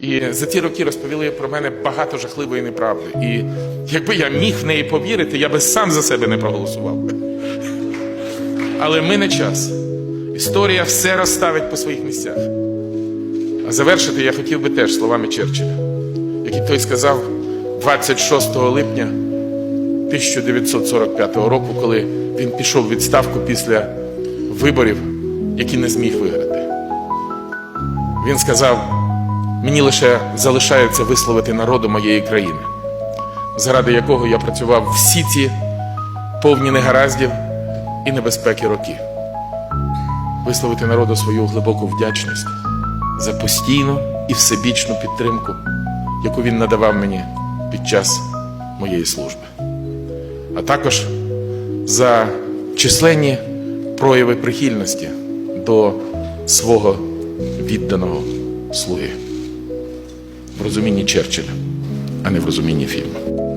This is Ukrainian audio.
І за ті роки розповіли про мене багато жахливої неправди. І якби я міг в неї повірити, я би сам за себе не проголосував. Але ми не час. Історія все розставить по своїх місцях. А завершити я хотів би теж словами Черчилля, який той сказав 26 липня 1945 року, коли він пішов у відставку після виборів, які не зміг виграти. Він сказав: мені лише залишається висловити народу моєї країни, заради якого я працював всі ці повні негараздів і небезпеки роки. Висловити народу свою глибоку вдячність за постійну і всебічну підтримку, яку він надавав мені під час моєї служби, а також за численні прояви прихильності до свого відданого слуги в розумінні Черчилля, а не в розумінні фільму.